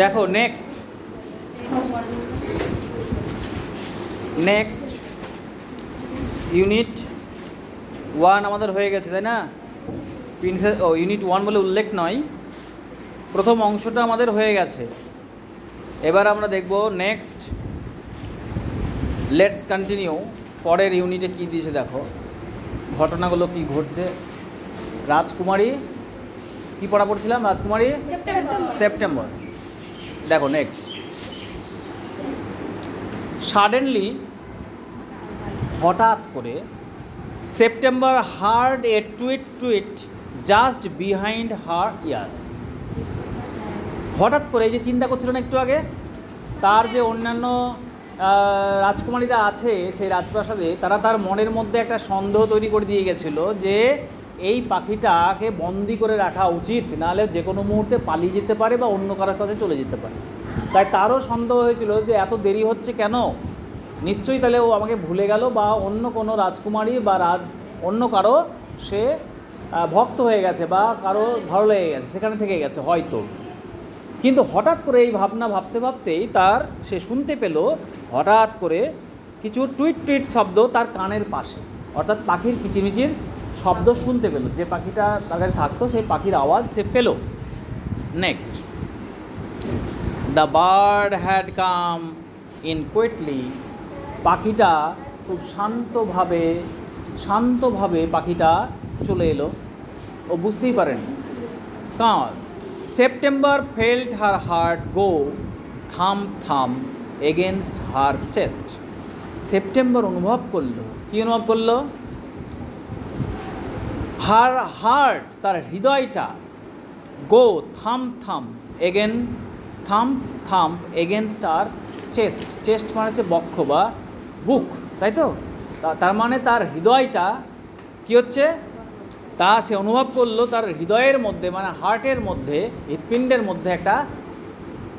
দেখো next next unit one আমাদের হয়ে গেছে তাই না? প্রিন্সেস ও ইউনিট ওয়ান বলে উল্লেখ নয়। প্রথম অংশটা আমাদের হয়ে গেছে। এবার আমরা দেখব নেক্সট লেটস কন্টিনিউ পরের ইউনিটে কী দিয়েছে দেখো। ঘটনাগুলো কি ঘটছে? রাজকুমারী কি পড়া পড়ছিলাম? রাজকুমারী? সেপ্টেম্বর দেখো নেক্সট সাডেনলি হঠাৎ করে September heard a tweet tweet just behind her ear হঠাৎ করে এই যে চিন্তা করছিল না একটু আগে, তার যে অন্যান্য রাজকুমারীরা আছে সেই রাজপ্রাসাদে, তারা তার মনের মধ্যে একটা সন্দেহ তৈরি করে দিয়ে গেছিল যে এই পাখিটাকে বন্দি করে রাখা উচিত, নাহলে যে কোনো মুহূর্তে পালিয়ে যেতে পারে বা অন্য কারোর কাছে চলে যেতে পারে। তাই তারও সন্দেহ হয়েছিল যে এত দেরি হচ্ছে কেন? নিশ্চয়ই তাহলে ও আমাকে ভুলে গেল বা অন্য কোনো রাজকুমারী বা রাজ, অন্য কারও সে ভক্ত হয়ে গেছে বা কারও ভালো লেগে গেছে, সেখানে থেকে গেছে হয়তো। কিন্তু হঠাৎ করে এই ভাবনা ভাবতে ভাবতেই তার, সে শুনতে পেল হঠাৎ করে কিছু টুইট টুইট শব্দ তার কানের পাশে। অর্থাৎ পাখির কিচিমিচির শব্দ শুনতে পেল। যে পাখিটা তার কাছে থাকতো, সেই পাখির আওয়াজ সে পেল। Next the bird had come in quietly পাখিটা খুব শান্তভাবে শান্তভাবে পাখিটা চলে এলো। ও বুঝতেই পারেন। কার? September felt her heart go thump thump against হার চেস্ট সেপ্টেম্বর অনুভব করল। কী অনুভব করল? হার হার্ট, তার হৃদয়টা, গো থাম থাম এগেন থাম থাম এগেনস্ট আর চেস্ট চেস্ট মানে হচ্ছে বক্ষ বা বুক, তাই তো তার মানে তার হৃদয়টা কি হচ্ছে? তা সে অনুভব করল তার হৃদয়ের মধ্যে মানে হার্টের মধ্যে, হৃৎপিণ্ডের মধ্যে একটা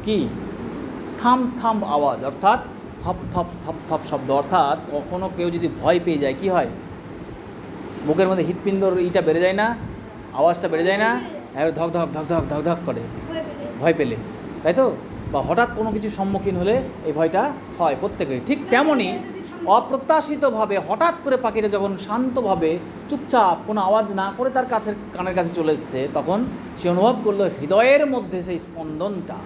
কি? থাম থাম আওয়াজ, অর্থাৎ থপ থপ থপ থপ শব্দ, অর্থাৎ কখনো কেউ যদি ভয় পেয়ে যায়, কি হয়? বুকের মধ্যে হৃৎপিণ্ডর ইটা বেড়ে যায় না আওয়াজটা বেড়ে যায় না একবার ধক ধক ধক ধক ধক ধক করে। ভয় পেলে। তাই তো? বা হঠাৎ কোনো কিছু সম্মুখীন হলে এই ভয়টা হয় প্রত্যেকেরই। ঠিক তেমনই অপ্রত্যাশিতভাবে হঠাৎ করে পাখিটা যখন শান্তভাবে চুপচাপ কোনো আওয়াজ না করে তার কাছের কানের কাছে চলে এসছে তখন সে অনুভব করল হৃদয়ের মধ্যে সেই স্পন্দনটা।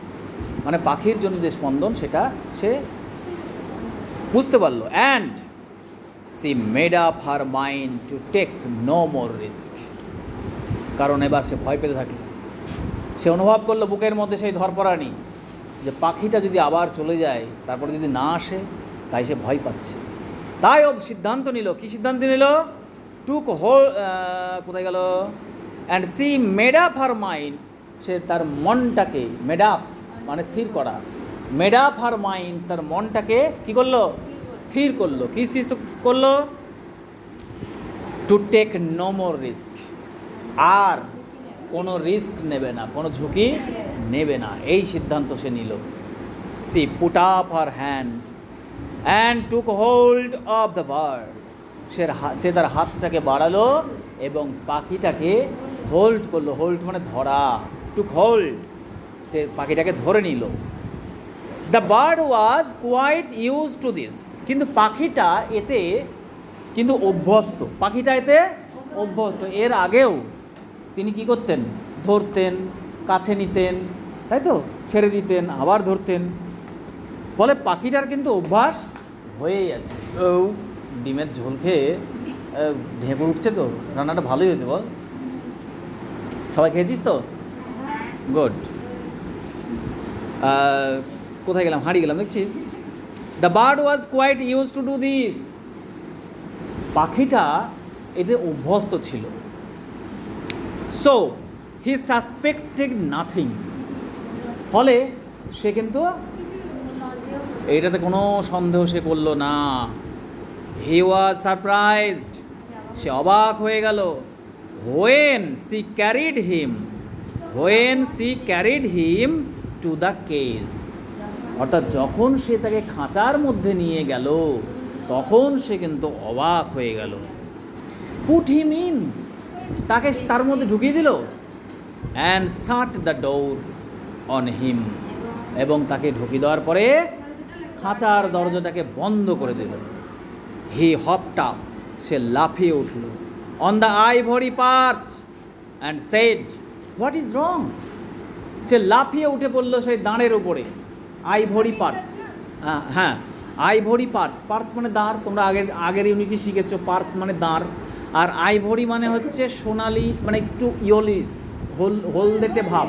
মানে পাখির জন্য যে স্পন্দন সেটা সে বুঝতে পারল। And she made up her mind to take no more risk কারণ এবার সে ভয় পেতে থাকল। সে অনুভব করল বুকের মধ্যে সেই ধরপড়ানি যে পাখিটা যদি আবার চলে যায়, তারপরে যদি না আসে, তাই সে ভয় পাচ্ছে। তাই ও সিদ্ধান্ত নিল। কি সিদ্ধান্ত নিল? টুক হোল কোথায় গেল? And she made up her mind সে তার মনটাকে মেড আপ মানে স্থির করা। মেড আপ হার মাইন্ড তার মনটাকে কি করল? স্থির করল। কি স্থির করল? To take no more risk আর কোনো রিস্ক নেবে না, কোনো ঝুঁকি নেবে না। এই সিদ্ধান্ত সে নিল। She put up her hand and took hold of the bird সে সে তার হাতটাকে বাড়ালো এবং পাখিটাকে হোল্ড করল। হোল্ড মানে ধরা। টুক হোল্ড সে পাখিটাকে ধরে নিল। The bird was quite used to this কিন্তু পাখিটা এতে কিন্তু অভ্যস্ত। পাখিটা এতে অভ্যস্ত। এর আগেও তিনি কি করতেন? ধরতেন কাছে নিতেন তাই তো? ছেড়ে দিতেন আবার ধরতেন। ফলে পাখিটার কিন্তু অভ্যাস হয়েই আছে। ও ডিমের ঝোল খেয়ে ঢেঁকুর উঠছে তো? রান্নাটা ভালোই হয়েছে বল। সবাই খেয়েছিস তো? গুড কোথায় গেলাম? হারিয়ে গেলাম, দেখছিস? The bird was quite used to do this পাখিটা এতে অভ্যস্ত ছিল। সো হি সাসপেক্টেড নাথিং ফলে সে কিন্তু এইটাতে কোনো সন্দেহ সে করল না। হি ওয়াজ সারপ্রাইজড সে অবাক হয়ে গেল। When she carried him when she carried him to the cage অর্থাৎ যখন সে তাকে খাঁচার মধ্যে নিয়ে গেল, তখন সে কিন্তু অবাক হয়ে গেল। পুট হিম ইন তাকে তার মধ্যে ঢুকিয়ে দিল and shut the door on him এবং তাকে ঢুকিয়ে দেওয়ার পরে খাঁচার দরজাটাকে বন্ধ করে দিল। হি হপটা, সে লাফিয়ে উঠল। On the ivory perch and said what is wrong সে লাফিয়ে উঠে পড়ল সেই দাঁড়ের উপরে। আই ভরি পার্চ হ্যাঁ হ্যাঁ আই ভরি পার্চ পার্চ মানে দাঁড় তোমরা আগের আগের ইউনিটি শিখেছো পার্টস মানে দাঁড় আর আইভরি মানে হচ্ছে সোনালি মানে একটু ইয়লিস হোল হলদেটে ভাব।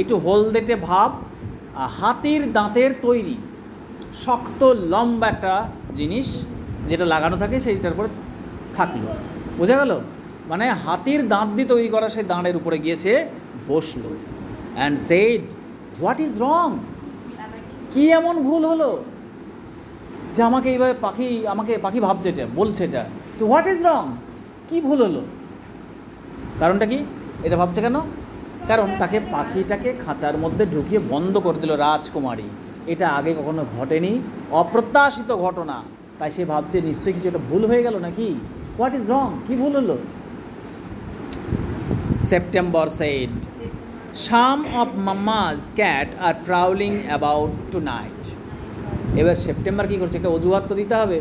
একটু হলদেটে ভাব হাতির দাঁতের তৈরি। শক্ত লম্বা একটা জিনিস যেটা লাগানো থাকে সেইটার উপরে থাকল। বোঝা গেল? মানে হাতির দাঁত দিয়ে তৈরি করা সেই দাঁড়ের উপরে গিয়ে সে বসল। And said what is wrong কি এমন ভুল হলো? যে আমাকে এইভাবে পাখি, আমাকে পাখি ভাবছে এটা, বলছে এটা। যে হোয়াট ইজ রং কি ভুল হলো? কারণটা কি? এটা ভাবছে কেন? কারণ তাকে পাখিটাকে খাঁচার মধ্যে ঢুকিয়ে বন্ধ করে দিল রাজকুমারী। এটা আগে কখনো ঘটেনি, অপ্রত্যাশিত ঘটনা। তাই সে ভাবছে নিশ্চয়ই কিছু একটা ভুল হয়ে গেল নাকি? হোয়াট ইজ রং কি ভুল হলো? September said some of mamma's cats are prowling about tonight এবার সেপ্টেম্বর কী করছে? একটা অজুহাত তো দিতে হবে।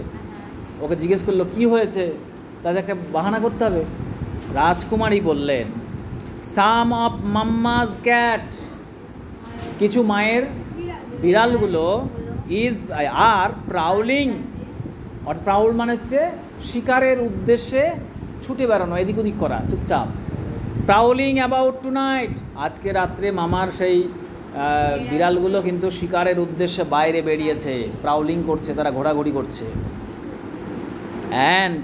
ওকে জিজ্ঞেস করল, কি হয়েছে? তাদের একটা বাহানা করতে হবে। রাজকুমারী বললেন সাম অফ মাম্মাজ ক্যাট কিছু মায়ের বিড়ালগুলো ইজ আর প্রাউলিং অর্থাৎ প্রাউল মানে হচ্ছে শিকারের উদ্দেশ্যে ছুটে বেড়ানো, এদিক ওদিক করা, চুপচাপ। প্রাউলিং অ্যাবাউট টু নাইট আজকে রাত্রে মামার সেই বিড়ালগুলো কিন্তু শিকারের উদ্দেশ্যে বাইরে বেরিয়েছে। প্রাউলিং করছে, তারা ঘোরাঘুরি করছে। And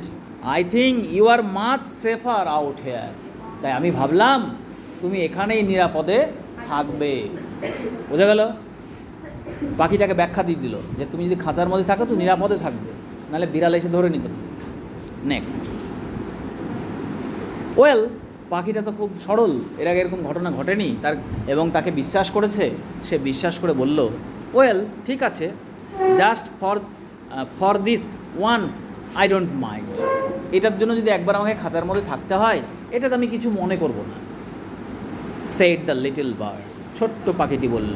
I think you are much safer out here তাই আমি ভাবলাম, তুমি এখানেই নিরাপদে থাকবে। বোঝা গেল? পাখিটাকে ব্যাখ্যা দিয়ে দিল, যে তুমি যদি খাঁচার মধ্যে থাকো তো নিরাপদে থাকবে, নাহলে বিড়াল এসে ধরে নিত। নেক্সট ওয়েল পাখিটা তো খুব সরল। এর আগে এরকম ঘটনা ঘটেনি। তার এবং তাকে বিশ্বাস করেছে। সে বিশ্বাস করে বলল ওয়েল ঠিক আছে। Just for for this once I don't mind এটার জন্য যদি একবার আমাকে খাঁচার মধ্যে থাকতে হয়, এটাতে আমি কিছু মনে করব না। সেট দ্য লিটল বার্ড ছোট্ট পাখিটি বলল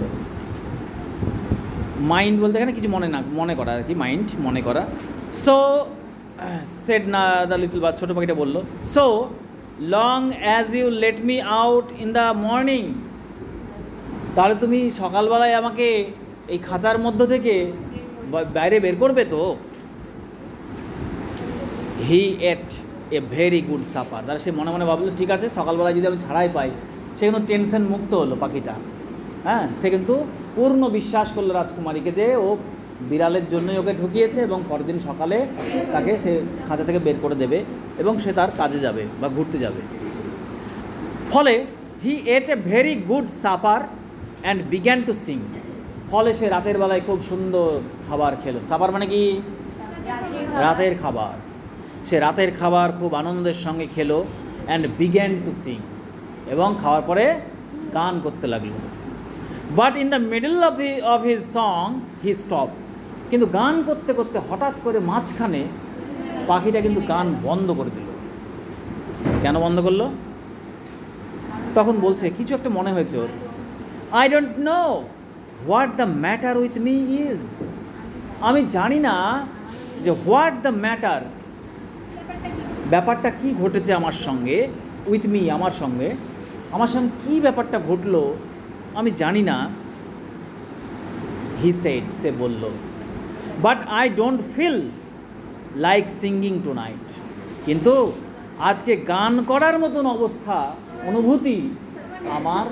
মাইন্ড বলতে এখানে কিছু মনে না, মনে করা আর কি মাইন্ড মনে করা। সো সেড না দ্য লিটল বা ছোটো পাখিটা বলল so long as you let me out in the morning তাহলে তুমি সকালবেলায় আমাকে এই খাঁচার মধ্য থেকে বাইরে বের করবে তো? He ate a very good supper তাহলে সে মনে মনে ভাবলো, ঠিক আছে, সকালবেলায় যদি আমি ছাড়াই পাই, সে কিন্তু টেনশন মুক্ত হলো পাখিটা। হ্যাঁ সে কিন্তু পূর্ণ বিশ্বাস করল রাজকুমারীকে যে ও বিড়ালের জন্যই ওকে ঢুকিয়েছে এবং পরদিন সকালে তাকে সে খাঁচা থেকে বের করে দেবে এবং সে তার কাজে যাবে বা ঘুরতে যাবে। ফলে he ate a very good supper and began to sing. ফলে সে রাতের বেলায় খুব সুন্দর খাবার খেলো। সাপার মানে কি? রাতের খাবার। সে রাতের খাবার খুব আনন্দের সঙ্গে খেলো অ্যান্ড বিগ্যান টু সিং এবং খাওয়ার পরে গান করতে লাগল। But in the middle of he, of his song, he stop. কিন্তু গান করতে করতে হঠাৎ করে মাঝখানে পাখিটা কিন্তু গান বন্ধ করে দিল। কেন বন্ধ করল? তখন বলছে, কিছু একটা মনে হয়েছে ওর। I don't know what the matter with me is আমি জানি না যে হোয়াট দ্য ম্যাটার ব্যাপারটা কি ঘটেছে আমার সঙ্গে উইথ মি আমার সঙ্গে আমার সঙ্গে কী ব্যাপারটা ঘটলো, আমি জানি না। হি সেড সে বলল but I don't feel like singing tonight কিন্তু আজকে গান করার মতন অবস্থা, অনুভূতি আমার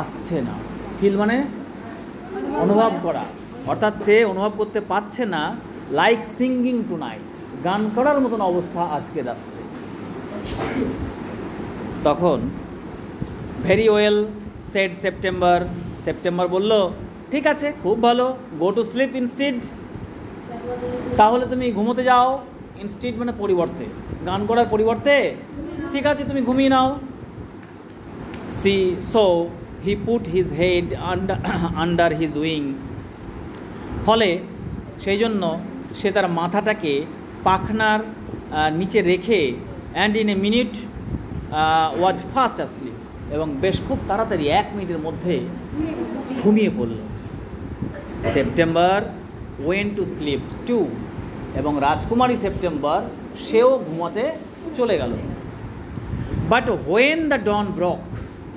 আসছে না। ফিল মানে অনুভব করা। অর্থাৎ সে অনুভব করতে পারছে না লাইক সিঙ্গিং টু নাইট গান করার মতন অবস্থা আজকে রাত্রে। তখন very well said September September বলল, ঠিক আছে, খুব ভালো গো টু স্লিপ ইনস্টিড তাহলে তুমি ঘুমোতে যাও। ইনস্টিট মানে পরিবর্তে। গান করার পরিবর্তে, ঠিক আছে, তুমি ঘুমিয়ে নাও। She so he put his head under under his wing ফলে, সেই জন্য সে তার মাথাটাকে পাখনার নিচে রেখে and in a minute was fast asleep এবং বেশ খুব তাড়াতাড়ি এক মিনিটের মধ্যে ঘুমিয়ে পড়ল। September went to sleep too এবং রাজকুমারী সেপ্টেম্বর সেও ঘুমাতে চলে গেল। But when the dawn broke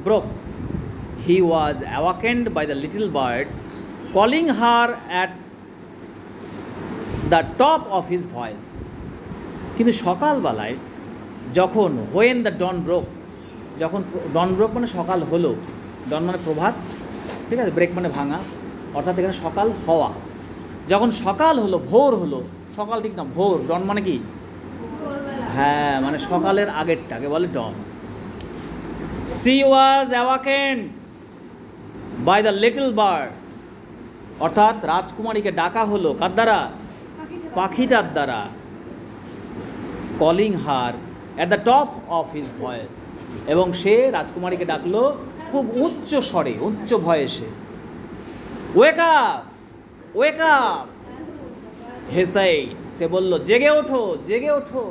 broke he was awakened by the little bird calling her at the top of his voice কিন্তু সকালবেলায় যখন হোয়েন দ্য ডন ব্রোক যখন ডন ব্রোক মানে সকাল হলো ডন মানে প্রভাত, ঠিক আছে ব্রেক মানে ভাঙা, অর্থাৎ এখানে সকাল হওয়া। যখন সকাল হলো ভোর হলো সকাল ঠিক না ভোর ডন মানে কি? হ্যাঁ মানে সকালের আগেরটাকে বলে dawn. She was awakened by the little bird. অর্থাৎ রাজকুমারীকে ডাকা হলো কার দ্বারা? পাখিটার দ্বারা। Calling her at the top of his voice এবং সে রাজকুমারীকে ডাকলো খুব উচ্চ স্বরে উচ্চ ভয়েসে। ওয়েক আপ ওয়েক আপ হেসাই সে বলল জেগে ওঠো জেগে ওঠো।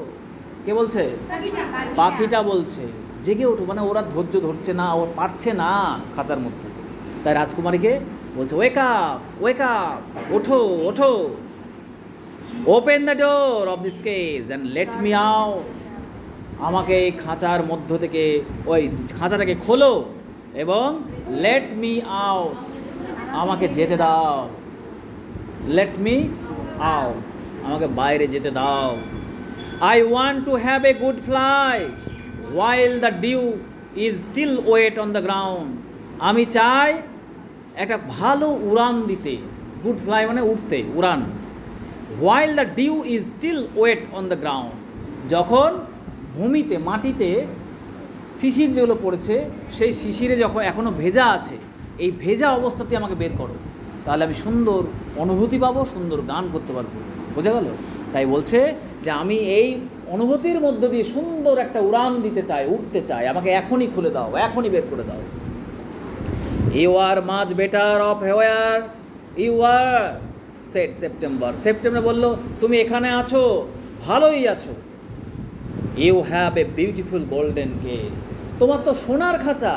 কে বলছে? পাখিটা বলছে জেগে ওঠো মানে ওরা ধৈর্য ধরছে না ও পারছে না খাঁচার মধ্যে। তাই রাজকুমারীকে বলছে ওয়েক আপ ওয়েক আপ ওঠো ওঠো। Open the door of this cage and let me out আমাকে এই খাঁচার মধ্য থেকে ওই খাঁচাটাকে খোলো এবং লেট মি আও আমাকে যেতে দাও। লেট মি আও আমাকে বাইরে যেতে দাও। I want to have a good fly while the dew is still wet on the ground আমি চাই একটা ভালো উড়ান দিতে। গুড ফ্লাই মানে উঠতে উড়ান। While the dew is still wet on the ground যখন ভূমিতে, মাটিতে শিশির যেগুলো পড়েছে, সেই শিশিরে যখন এখনও ভেজা আছে, এই ভেজা অবস্থাতে আমাকে বের করো। তাহলে আমি সুন্দর অনুভূতি পাবো, সুন্দর গান করতে পারব। বোঝা গেল? তাই বলছে যে আমি এই অনুভূতির মধ্য দিয়ে সুন্দর একটা উড়ান দিতে চাই, উঠতে চাই। আমাকে এখনই খুলে দাও, এখনই বের করে দাও। You are much better off here you are said September September বলল, তুমি এখানে আছো, ভালোই আছো। You have a beautiful golden cage তোমার তো সোনার খাঁচা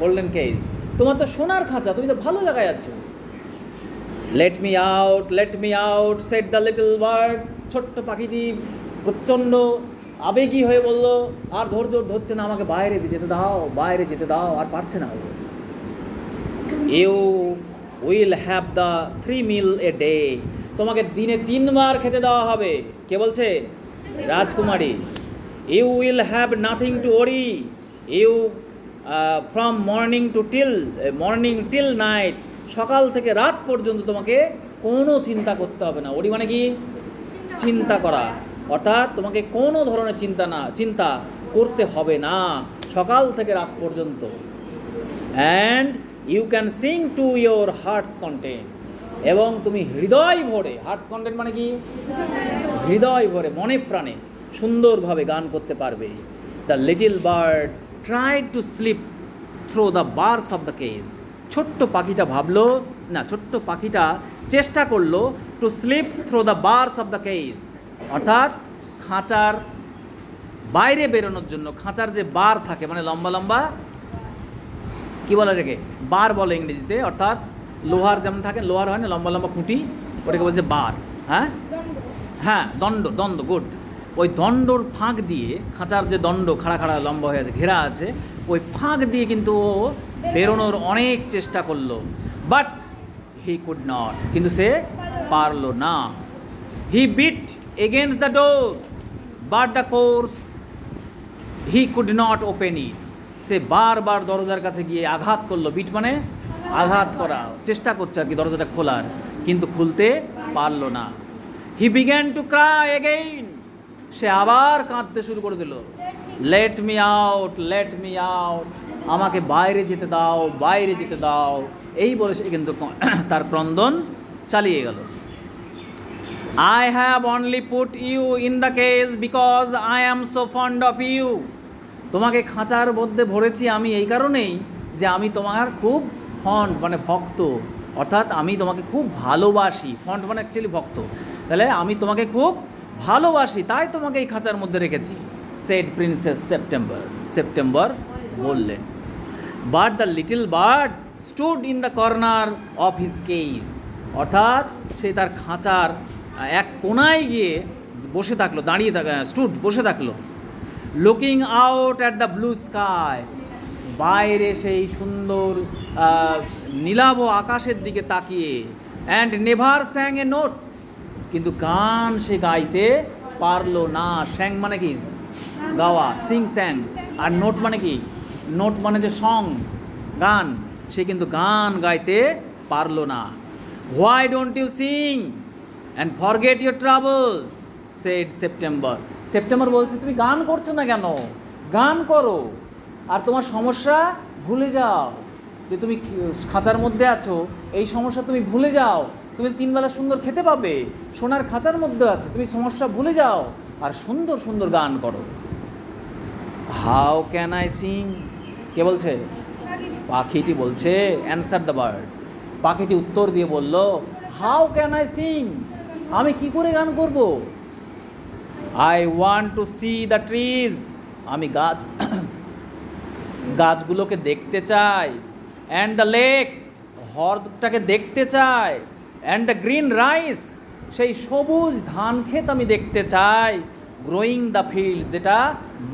গোল্ডেন কেজ তোমার তো সোনার খাঁচা, তুমি তো ভালো জায়গায় আছো। Let me out let me out said the little bird ছোট্ট পাখিটি প্রচণ্ড আবেগী হয়ে বলল, আর ধৈর্য ধরছে না, আমাকে বাইরে যেতে দাও, বাইরে যেতে দাও, আর পারছে না you will have the three meal a day তোমাকে দিনে তিনবার খেতে দেওয়া হবে। কে বলছে? রাজকুমারী। You will have nothing to worry you from morning to till morning till night সকাল থেকে রাত পর্যন্ত তোমাকে কোনো চিন্তা করতে হবে না। ওরি মানে কি? চিন্তা করা। অর্থাৎ তোমাকে কোনো ধরনের চিন্তা না চিন্তা করতে হবে না সকাল থেকে রাত পর্যন্ত। And you can sing to your heart's content এবং তুমি হৃদয় ভরে হার্টস কন্টেন্ট মানে কি? হৃদয় ভরে মনে প্রাণে সুন্দরভাবে গান করতে পারবে। The little bird try to slip through the bars of the cage ছোট্ট পাখিটা ভাবলো, না, ছোট্ট পাখিটা চেষ্টা করল to slip through the bars of the cage অর্থাৎ খাঁচার বাইরে বেরোনোর জন্য, খাঁচার যে বার থাকে মানে লম্বা লম্বা, কী বলে এটাকে বার বলে ইংরেজিতে, অর্থাৎ লোহার যেমন থাকে, লোহার হয় না, লম্বা লম্বা খুঁটি, ওটাকে বলছে বার হ্যাঁ? হ্যাঁ দণ্ড দণ্ড, গুড। ওই দণ্ডর ফাঁক দিয়ে খাঁচার যে দণ্ড, খাড়া খাড়া লম্বা হয়ে আছে, ঘেরা আছে ওই ফাঁক দিয়ে কিন্তু ও বেরোনোর অনেক চেষ্টা করল। বাট হি কুড নট কিন্তু সে পারল না। He beat against the door but the course he could not open it সে বারবার দরজার কাছে গিয়ে আঘাত করল। বিট মানে আঘাত করা। চেষ্টা করছে আর কি দরজাটা খোলার, কিন্তু খুলতে পারল না। He began to cry again সে আবার কাঁদতে শুরু করে দিল। Let me out let me out আমাকে বাইরে যেতে দাও, বাইরে যেতে দাও। এই বলে সে কিন্তু তার ক্রন্দন চালিয়ে গেল। I have only put you in the case because I am so fond of you তোমাকে খাঁচার মধ্যে ভরেছি আমি এই কারণেই যে আমি তোমার খুব ফন্ড মানে ভক্ত। অর্থাৎ আমি তোমাকে খুব ভালোবাসি। ফন্ড মানে অ্যাকচুয়ালি ভক্ত। তাহলে আমি তোমাকে খুব ভালোবাসি, তাই তোমাকে এই খাঁচার মধ্যে রেখেছি। সেড প্রিন্সেস সেপ্টেম্বর সেপ্টেম্বর বললেন। But the little bird stood in the corner of his cave অর্থাৎ সে তার খাঁচার এক কোনায় গিয়ে বসে থাকল, দাঁড়িয়ে থাক স্টুড বসে থাকল। Looking out at the blue sky বাইরে সেই সুন্দর নীলাভ আকাশের দিকে তাকিয়ে। And never sang a note কিন্তু গান সে গাইতে পারল না। স্যাং মানে কি? গাওয়া সিং স্যাং আর নোট মানে কি? নোট মানে যে সং গান, সে কিন্তু গান গাইতে পারল না। Why don't you sing and forget your travels said September September বলছে, তুমি গান করছ না কেন? গান করো। আর তোমার সমস্যা ভুলে যাও। যে তুমি খাঁচার মধ্যে আছো, এই সমস্যা তুমি ভুলে যাও। তুমি তিনবেলা সুন্দর খেতে পাবে, সোনার খাঁচার মধ্যে আছে, তুমি সমস্যা ভুলে যাও। আর সুন্দর সুন্দর গান করো। হাউ ক্যান আই সিং কে বলছে? পাখিটি বলছে অ্যান্সার দ্য বার্ড পাখিটি উত্তর দিয়ে বলল হাউ ক্যান আই সিং আমি কি করে গান করব? I want to see the trees আমি গাছ, গাছগুলোকে দেখতে চাই। অ্যান্ড দ্য লেক হ্রদটাকে দেখতে চাই। অ্যান্ড দ্য গ্রিন রাইস সেই সবুজ ধান ক্ষেত আমি দেখতে চাই। গ্রোয়িং দ্য ফিল্ড যেটা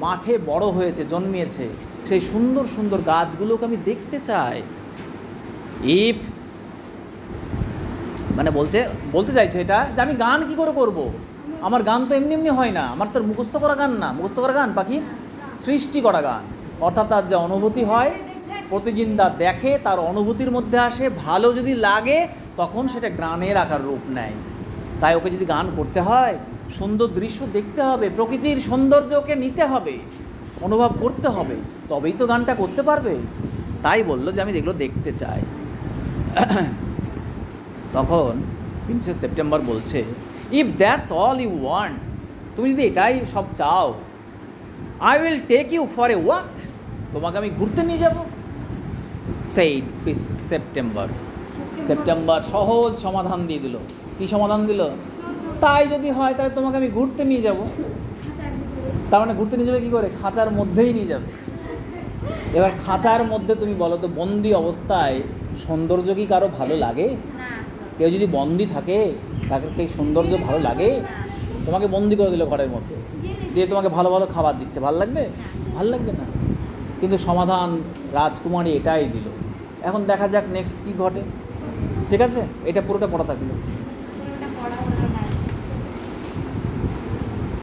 মাঠে বড় হয়েছে, জন্মিয়েছে, সেই সুন্দর সুন্দর গাছগুলোকে আমি দেখতে চাই। ইফ মানে বলছে, বলতে চাইছে এটা যে আমি গান কি করে করব। আমার গান তো এমনি এমনি হয় না, আমার তো মুখস্থ করা গান না। মুখস্থ করা গান, পাখি? সৃষ্টি করা গান। অর্থাৎ তার যে অনুভূতি হয়, প্রতিদিন তা দেখে, তার অনুভূতির মধ্যে আসে, ভালো যদি লাগে, তখন সেটা গানের আকার রূপ নেয়। তাই ওকে যদি গান করতে হয় সুন্দর দৃশ্য দেখতে হবে, প্রকৃতির সৌন্দর্যকে নিতে হবে, অনুভব করতে হবে, তবেই তো গানটা করতে পারবে। তাই বলল যে আমি এগুলো দেখতে চাই। তখন প্রিন্সেস সেপ্টেম্বর বলছে if that's all you want তুমি যদি এটাই সব চাও I will take you for a walk তোমাকে আমি ঘুরতে নিয়ে যাব। সেই সেপ্টেম্বর সেপ্টেম্বর সহজ সমাধান দিয়ে দিল। কী সমাধান দিল? তাই যদি হয়, তাহলে তোমাকে আমি ঘুরতে নিয়ে যাব। তার মানে ঘুরতে নিয়ে যাবে কী করে? খাঁচার মধ্যেই নিয়ে যাবে। এবার খাঁচার মধ্যে তুমি বলো তো, বন্দি অবস্থায় সৌন্দর্য কি কারও ভালো লাগে? কেউ যদি বন্দি থাকে, তাকে কি সৌন্দর্য ভালো লাগে? তোমাকে বন্দি করে দিল ঘরের মধ্যে। দিয়ে তোমাকে ভালো ভালো খাবার দিচ্ছে। ভালো লাগবে? ভালো লাগবে না। কিন্তু সমাধান রাজকুমারী এটাই দিল। এখন দেখা যাক নেক্সট কি ঘটে। ঠিক আছে? এটা পুরোটা পড়া থাকল।